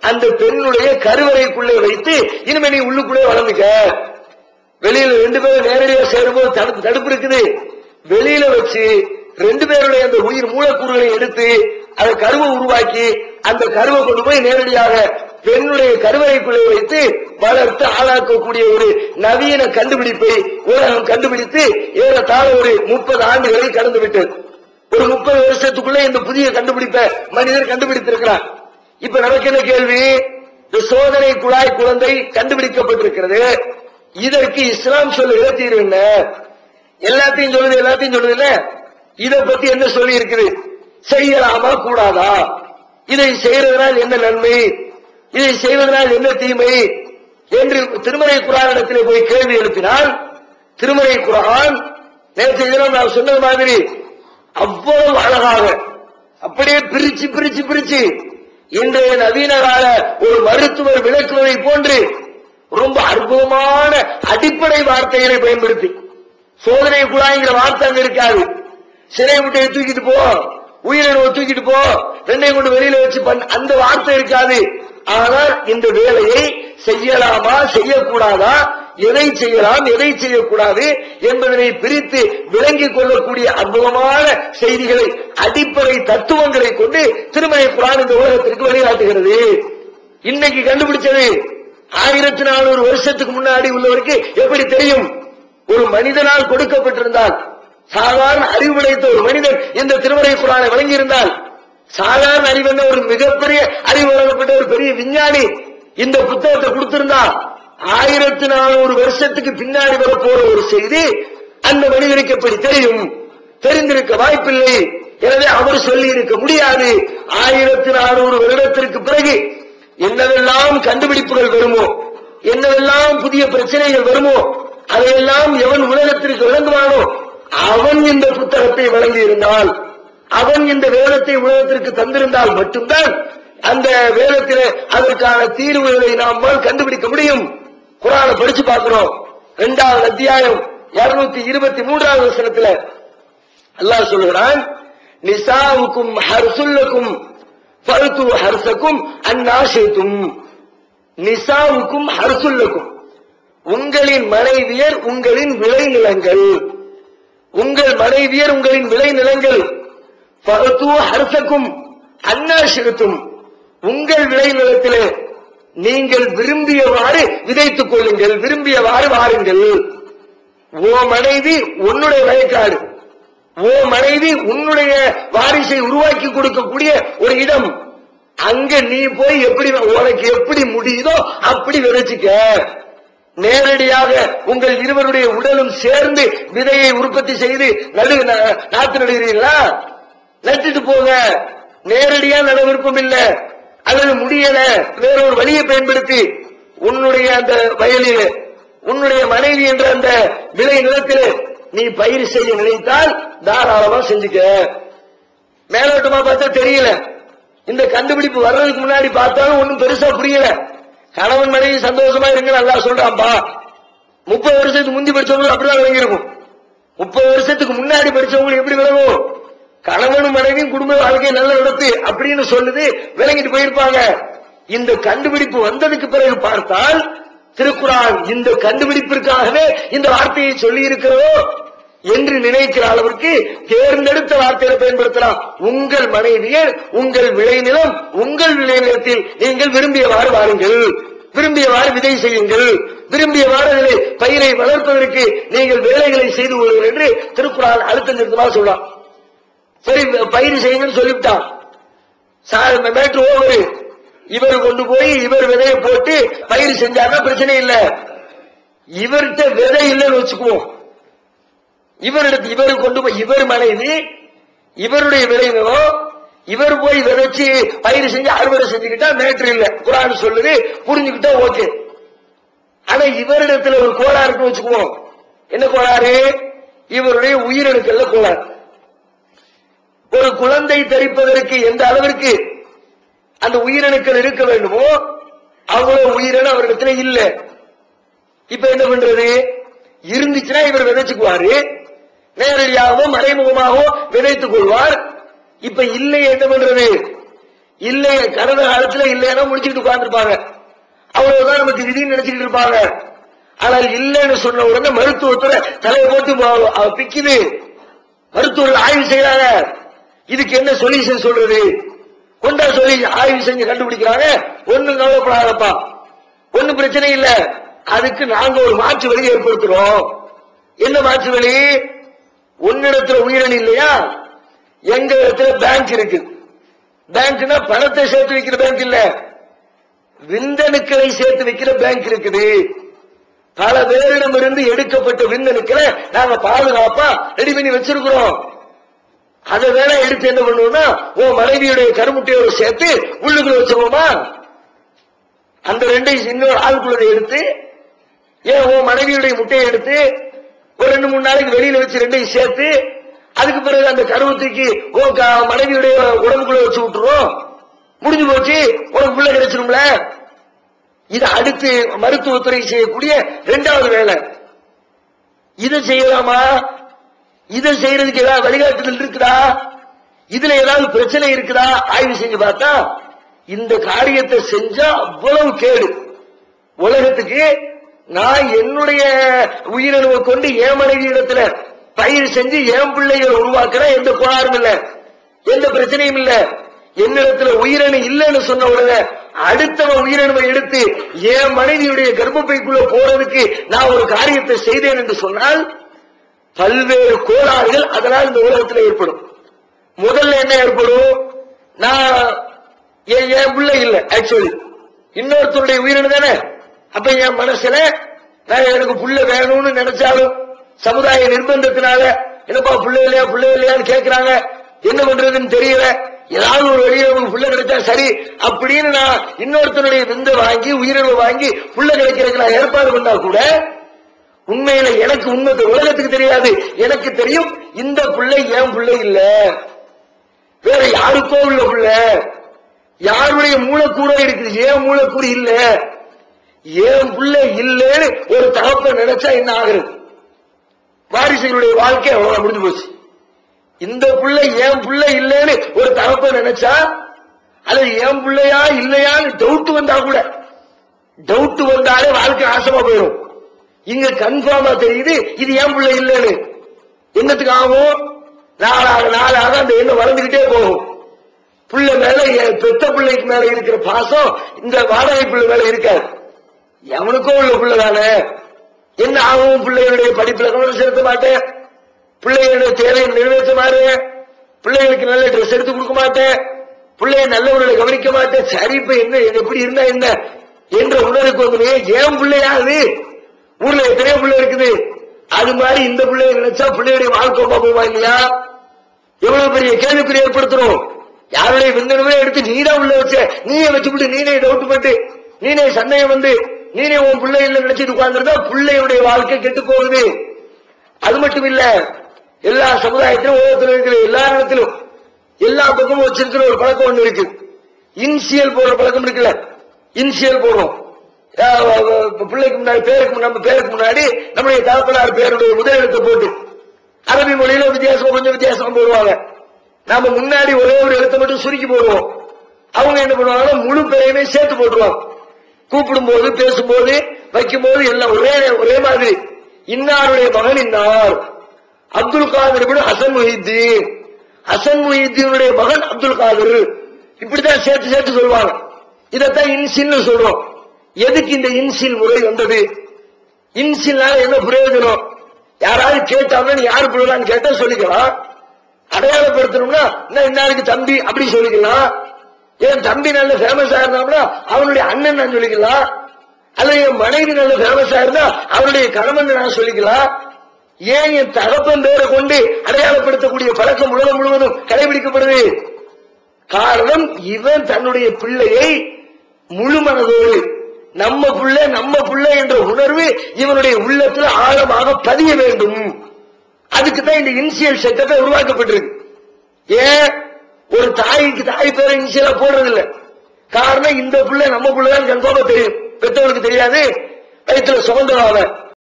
அந்த பெண்ணுடைய கருவறைக்குள்ளே வைத்து இனிமே நீ உள்ளுக்குள்ளே வளர்ந்துக்க. வெளியில ரெண்டு பேரும் நேரடியா சேரும்போது தடுப்பு தடுப்பு இருக்குது. வெளியில வச்சு ரெண்டு பேருடைய அந்த உயிர் மூலக்கூறுகளை எடுத்து அதை கருவை உருவாக்கி அந்த கருவை கொண்டு போய் நேரடியாக பெண்ணுடைய கருவறைக்குள்ளே வைத்து வளர்த்து ஆளாக்கக்கூடிய ஒரு நவீன கண்டுபிடிப்பை உலகம் கண்டுபிடித்து ஏறத்தாழ ஒரு முப்பது ஆண்டுகளை கடந்து விட்டது ஒரு முப்பது வருஷத்துக்குள்ள இந்த புதிய கண்டுபிடிப்பை மனிதர் கண்டுபிடித்திருக்கிறார். இப்ப நமக்கு என்ன கேள்வி? இந்த சோதனை குழாய் குழந்தை கண்டுபிடிக்கப்பட்டிருக்கிறது. இதற்கு இஸ்லாம் சொல்லுகிற தீர்வு என்ன? எல்லாத்தையும் சொல்லுது எல்லாத்தையும் சொல்லுது இல்ல? இதை பத்தி என்ன சொல்லி இருக்குது செய்யலாமா கூடாதா? இதை செய்யறதுனால் என்ன நன்மை? இதை செய்வதனால் என்ன தீமை? என்று திருமலை குரானிடத்திலே போய் கேள்வி எழுப்பினால் திருமலை குரான் நேற்று தினம் நான் சொன்னது மாதிரி அவ்வளவு அழகாக அப்படியே பிரிச்சு பிரிச்சு பிரிச்சு இன்றைய நவீன கால ஒரு மருத்துவர் விளக்குவதை போன்று ரொம்ப அற்புதமான அடிப்படை வார்த்தைகளை பயன்படுத்தி சோதனை குழாய்ங்கிற வார்த்தை அங்க இருக்காது சிறை முட்டையை தூக்கிட்டு போ உயிரினவை தூக்கிட்டு போ ரெண்டையும் கொண்டு வெளியில வச்சு பண்ண அந்த வார்த்தை இருக்காது. ஆனால் இந்த வேலையை செய்யலாமா செய்யக்கூடாதா எதை செய்யலாம் எதை செய்யக்கூடாது என்பதனை பிரித்து விளங்கிக் கொள்ளக்கூடிய அற்புதமான செய்திகளை அடிப்படை தத்துவங்களை கொண்டு திருமலை குரான் இந்த உலகத்திற்கு வழிகாட்டுகிறது. இன்னைக்கு கண்டுபிடிச்சது ஆயிரத்தி நானூறு வருஷத்துக்கு முன்னாடி உள்ளவருக்கு எப்படி தெரியும்? ஒரு மனிதனால் கொடுக்கப்பட்டிருந்தால் சாதாரண அறிவு படைத்த ஒரு மனிதன் இந்த திருமறை குரானை வழங்கியிருந்தால் சாதாரண அறிவென்ன ஒரு மிகப்பெரிய அறிவு வழங்கப்பட்ட ஒரு பெரிய விஞ்ஞானி இந்த புத்தகத்தை கொடுத்திருந்தா ஆயிரத்தி நானூறு வருஷத்துக்கு பின்னாடி வரப்போற ஒரு செய்தி அந்த மனிதனுக்கு எப்படி தெரியும்? தெரிந்திருக்க வாய்ப்பில்லை. எனவே அவர் சொல்லி இருக்க முடியாது. ஆயிரத்தி நானூறு வருடத்திற்கு பிறகு என்னவெல்லாம் கண்டுபிடிப்புகள் வருமோ? என்னவெல்லாம் புதிய பிரச்சனைகள் வருமோ? அதையெல்லாம் எவன் உலகத்திற்கு விளங்குவானோ? அவன் இந்த புத்தகத்தை வழங்கி இருந்தால் அவன் இந்த வேதத்தை உலகத்திற்கு தந்திருந்தால் மட்டும்தான் அந்த வேதத்திலே அதற்கான தீர்வுகளை நம்மால் கண்டுபிடிக்க முடியும். குரானை படிச்சு பார்க்கிறோம். இரண்டாவது அத்தியாயம் இருநூத்தி இருபத்தி மூன்றாவது வசனத்துல அல்லாஹ் சொல்லுகிறான் நிசாவுக்கும் ஹர்சுல்லக்கும் பருத்து ஹர்சக்கும் அந்நாசேத்தும் நிசாவுக்கும் ஹர்சுல்லக்கும். உங்களின் மனைவியர் உங்களின் விளைநிலங்கள். உங்கள் மனைவியர் உங்களின் விளைநிலங்கள். பருத்து ஹர்சக்கும் அந்நாசிருத்தும் உங்கள் விளைநிலத்திலே நீங்கள் விரும்பியவாறு விதைத்துக் கொள்ளுங்கள் விரும்பியவாறு வாருங்கள். ஓ மனைவி உன்னுடைய வயக்காடு. ஓ மனைவி உன்னுடைய வாரிசை உருவாக்கி கொடுக்கக்கூடிய ஒரு இடம். அங்க நீ போய் எப்படி உனக்கு எப்படி முடியுதோ அப்படி விதைச்சுக்க. நேரடியாக உங்கள் இருவருடைய உடலும் சேர்ந்து விதையை உற்பத்தி செய்து நடு ந- நாத்து நடுகிறீர்களா? நட்டுட்டு போங்க. நேரடியா நட விருப்பம் இல்லை. அல்லது முடியல. வேறொரு வழியை பயன்படுத்தி உன்னுடைய அந்த வயலில் உன்னுடைய மனைவி என்ற அந்த விளை நிலத்தில் நீ பயிர் செய்ய நினைத்தால் தாராளமா செஞ்சுக்க. மேலோட்டமா பார்த்தா தெரியல. இந்த கண்டுபிடிப்பு வர்றதுக்கு முன்னாடி பார்த்தாலும் ஒண்ணும் பெருசா புரியல. கணவன் மனைவி சந்தோஷமா இருங்க நல்லா சொல்றான்பா. முப்பது வருஷத்துக்கு முந்தி படிச்சவங்களுக்கு அப்படிதான் விளங்கியிருக்கும். முப்பது வருஷத்துக்கு முன்னாடி படிச்சவங்களுக்கு எப்படி விளங்கும்? கணவனும் மனைவியும் குடும்ப வாழ்க்கையை நல்ல நடத்து அப்படின்னு சொல்லுது விளங்கிட்டு போயிருப்பாங்க. இந்த கண்டுபிடிப்பு வந்ததுக்கு பிறகு பார்த்தால் திருக்குறான் இந்த கண்டுபிடிப்பிற்காகவே இந்த வார்த்தையை சொல்லி இருக்கிறதோ என்று நினைக்கிற அளவிற்கு தேர்ந்தெடுத்த வார்த்தையை பயன்படுத்தலாம். உங்கள் மனைவியர் உங்கள் விளைநிலம் உங்கள் விளைநிலத்தில் நீங்கள் விரும்பியவாறு வாருங்கள். விரும்பியவாறு விதை செய்யுங்கள். விரும்பியவாறு பயிரை வளர்ப்பதற்கு நீங்கள் வேலைகளை செய்து கொள்ளுங்கள் என்று திருக்குறான் அழுத்த நிறுத்தமாக சொல்லலாம் சரி பயிர் செய்யுங்கன்னு சொல்லிவிட்டான். சார் மேட்ரு ஓவரு இவர் கொண்டு போய் இவர் விதையை போட்டு பயிர் செஞ்சாருன்னா பிரச்சனை இல்லை. இவர்கிட்ட விதை இல்லைன்னு வச்சுக்குவோம். இவரிடத்து இவர் கொண்டு போய் இவர் மனைவி இவருடைய விளைநிலம் இவர் போய் விதைச்சு பயிர் செஞ்சு அறுவடை செஞ்சுக்கிட்டா மேட்ரு இல்லை. குரான் சொல்லுது புரிஞ்சுக்கிட்டா ஓகே ஆனா இவரிடத்துல ஒரு கோளாறுன்னு வச்சுக்குவோம். என்ன கோளாறு? இவருடைய உயிரணுக்கள்ல கோளாறு. ஒரு குழந்தை தரிப்பதற்கு எந்த அளவிற்கு அந்த உயிரணுக்கள் இருக்க வேண்டுமோ அவ்வளவு உயிரணு அவரிடத்துல இல்ல. இப்ப என்ன பண்றது? இருந்துச்சுன்னா இவர் விதைச்சுக்குவாரு. நேரடியாகவோ மறைமுகமாகவோ விதைத்துக் கொள்வார். இப்ப இல்லை என்ன பண்றது? இல்லையே கடந்த காலத்துல இல்லைன்னா முடிச்சுட்டு உட்கார்ந்துருப்பாங்க. அவ்வளவுதான் நமக்கு திடீர்னு நினைச்சிட்டு இருப்பாங்க. ஆனால் இல்லைன்னு சொன்ன உடனே மருத்துவத்துல தலையை போட்டு பிக்குது. மருத்துவர்கள் ஆய்வு செய்யறாங்க. இதுக்கு என்ன சொல்யூஷன் சொல்றது? கொண்டா சொல்லி ஆய்வு செஞ்சு கண்டுபிடிக்கிறாங்க. ஒண்ணும் கவலைப்படாதப்பா. ஒண்ணும் பிரச்சனை இல்ல. அதுக்கு நாங்க ஒரு மாற்று வழி ஏற்படுத்துறோம். என்ன மாற்று வழி? உன்னிடத்துல உயிரணி இல்லையா? எங்க இடத்துல பேங்க் இருக்கு. பேங்க்னா பணத்தை சேர்த்து வைக்கிற பேங்க் இல்ல. விந்தணுக்களை சேர்த்து வைக்கிற பேங்க் இருக்குது. பல பேரிடமிருந்து எடுக்கப்பட்ட விந்தணுக்களை நாங்க பாதுகாப்பா ரெடி பண்ணி வச்சிருக்கிறோம். அதை வேணா எடுத்து என்ன பண்ணுவோம்னா உன் மனைவியுடைய கருமுட்டையோட சேர்த்து உள்ளுக்குள்ள வச்சிருவோமா? அந்த ரெண்டையும் இன்னொரு ஆளுக்குள்ள எடுத்து ஏன் உன் மனைவியுடைய முட்டையை எடுத்து ஒரு ரெண்டு மூணு நாளைக்கு வெளியில வச்சு ரெண்டையும் சேர்த்து அதுக்கு பிறகு அந்த கருவத்துக்கு உன் க- மனைவியுடைய உடம்புக்குள்ள வச்சு விட்டுரும். முடிஞ்சு போச்சு உனக்கு பிள்ளை கிடைச்சிரும்ல? இது அடுத்து மருத்துவத்துறை செய்யக்கூடிய இரண்டாவது வேலை. இதை செய்யலாமா? இதை செய்யறதுக்கு ஏதாவது வழிகாட்டுதல் இருக்குதா? இதுல ஏதாவது பிரச்சனை இருக்குதா? ஆய்வு செஞ்சு பார்த்தா இந்த காரியத்தை செஞ்சா அவ்வளவு கேடு. உலகத்துக்கு நான் என்னுடைய உயிரிழவை கொண்டு என் மனைவி இடத்துல பயிர் செஞ்சு என் பிள்ளைகளை உருவாக்குறேன் எந்த கோளாறும் இல்ல. எந்த பிரச்சனையும் இல்ல. என்னிடத்துல உயிரணு இல்லைன்னு சொன்ன உடனே அடுத்தவன் உயிரணுவை எடுத்து என் மனைவியுடைய கர்ப்பப்பைக்குள்ள போறதுக்கு நான் ஒரு காரியத்தை செய்தேன் என்று சொன்னால் பல்வேறு கோளாறுகள் அதனால் இந்த உலகத்தில் ஏற்படும். முதல்ல என்ன ஏற்படும்? நான் என் என் பிள்ளை இல்லை ஆக்சுவலி இன்னொருத்தருடைய உயிரினு தானே? அப்ப என் மனசுல நான் எனக்கு புள்ள வேணும்னு நினைச்சாலும் சமுதாய நிர்பந்தத்தினால என்னப்பா புள்ள இல்லையா புள்ள இல்லையான்னு கேட்கிறாங்க என்ன பண்றதுன்னு தெரியல. ஏதாவது ஒரு வழியில உங்களுக்கு புள்ள கிடைச்சா சரி அப்படின்னு நான் இன்னொருத்தனுடைய விந்த வாங்கி உயிரிழவு வாங்கி புள்ள கிடைக்கிறதுக்கு நான் ஏற்பாடு பண்ணா கூட உண்மையில எனக்கு உண்மை உலகத்துக்கு தெரியாது. எனக்கு தெரியும் இந்த பிள்ளை என் பிள்ளை இல்ல? வேற யாருக்கோ உள்ள பிள்ளை? யாருடைய மூலக்கூட இருக்குது? ஏன் மூலக்கூறு இல்ல? ஏன் பிள்ளை இல்லைன்னு ஒரு தகப்ப நினைச்சா என்ன ஆகுறது? வாரிசுகளுடைய வாழ்க்கை அவ்வளவு முடிஞ்சு போச்சு. இந்த பிள்ளை என் பிள்ளை இல்லைன்னு ஒரு தகப்ப நினைச்சா அல்லது ஏன் பிள்ளையா இல்லையான்னு டவுட் வந்தா கூட டவுட் வந்தாலே வாழ்க்கை நாசமா போயிடும் இங்க கன்ஃபார்மா தெரியுது இது ஏன் பிள்ளை இல்லைன்னு. என்னத்துக்கு ஆகும் நாளாக நாளாக அந்த எண்ணம் வளர்ந்துகிட்டே போகும். பிள்ளை மேல என் பெத்த பிள்ளைக்கு மேல இருக்கிற பாசம் இந்த வாடகை பிள்ளை மேல இருக்காது. எவனுக்கும் உள்ள பிள்ளை தானே? என்ன ஆகும் பிள்ளைகளுடைய படிப்புல? கவனம் செலுத்த மாட்டேன். பிள்ளைகளுடைய தேவையை நிறைவேற்ற மாறு பிள்ளைகளுக்கு நல்ல ட்ரெஸ் எடுத்து கொடுக்க மாட்டேன். பிள்ளைய நல்லவர்களை கவனிக்க மாட்டேன். சரிப்பு என்ன? எப்படி இருந்தா என்ன? என்ற உணர்வுக்கு வந்து ஏன் பிள்ளையா அது? ஊர்ல எத்தனையோ பிள்ளை இருக்குது. அது மாதிரி இந்த பிள்ளைய நினைச்சா பிள்ளையுடைய வாழ்க்கை போகுமா இல்லையா? எவ்வளவு பெரிய கேள்விக்குறி ஏற்படுத்துறோம். யாருடைய விந்தனமே எடுத்து நீதான் உள்ள வச்ச நீயே வச்சுக்கிட்டு நீனே டவுட் பட்டு நீனே சந்தேகம் வந்து நீனே உன் பிள்ளை இல்ல நினைச்சிட்டு உட்கார்ந்துருந்தா பிள்ளையுடைய வாழ்க்கை கெட்டு போகுது. அது மட்டும் இல்ல எல்லா சமுதாயத்திலும் உலகத்தில் இருக்கிற எல்லா இடத்திலும் எல்லா பக்கமும் வச்சிருக்கிற ஒரு பழக்கம் ஒண்ணு இருக்கு. இன்சியல் போடுற பழக்கம் இருக்குல்ல இன்சியல் போடுறோம். பிள்ளைக்கு முன்னாடி பேருக்கு முன்னாடி- நம்ம பேருக்கு முன்னாடி நம்முடைய தகப்பனார் பேருடைய முதல் போட்டு அரபி மொழியில வித்தியாசம் கொஞ்சம் வித்தியாசம் போடுவாங்க. நாம முன்னாடி ஒரே ஒரு எழுத்தை மட்டும் சுருக்கி போடுவோம். அவங்க என்ன பண்ணுவாங்கன்னா முழு பெயரையுமே சேர்த்து போட்டுருவாங்க. கூப்பிடும் போது பேசும்போது வைக்கும் போது எல்லாம் ஒரே ஒரே மாதிரி. இன்னாருடைய மகன் இன்னார். அப்துல் காதர் கூட ஹசன் முஹித்தீன். ஹசன் முஹித்தீனுடைய மகன் அப்துல் காதர். இப்படித்தான் சேர்த்து சேர்த்து சொல்லுவாங்க. இதைத்தான் இன்சின்னு சொல்றோம். எதுக்கு இந்த இன்சில் முறை வந்தது? இன்சில்னால என்ன பிரயோஜனம்? யாராவது கேட்டாங்கன்னா யாரு பிள்ளைன்னு கேட்டா சொல்லிக்கலாம். அடையாளப்படுத்தணும்னா இன்னாருக்கு தம்பி? அப்படி சொல்லிக்கலாம். என் தம்பி நல்ல ஃபேமஸ் இருந்தாப்னா அவனுடைய அண்ணன் நான் சொல்லிக்கலாம். அல்லது என் மனைவி நல்ல ஃபேமஸ் ஆயிருந்தா அவனுடைய கணவன் நான் சொல்லிக்கலாம். ஏன் என் தகப்பன் பேரை கொண்டு அடையாளப்படுத்தக்கூடிய பழக்கம் உலகம் முழுவதும் கடைபிடிக்கப்படுது? காரணம் இவன் தன்னுடைய பிள்ளையை முழு மனதோடு நம்ம புள்ள நம்ம பிள்ளை என்ற உணர்வு இவனுடைய உள்ளத்துல ஆழமாக பதிய வேண்டும். அதுக்கு தான் இந்த இனிஷியல் செட்டப்பை உருவாக்கப்பட்டிருக்கு. ஏன்? ஒரு தாய்க்கு தாய் பேரை இனிஷியலா போடுறது இல்ல காரணம் இந்த பிள்ளை நம்ம புள்ளதான் கன்ஃபார்மா தெரியும். பெற்றவனுக்கு தெரியாது. வயிற்றுல சுதந்திரம் அவன்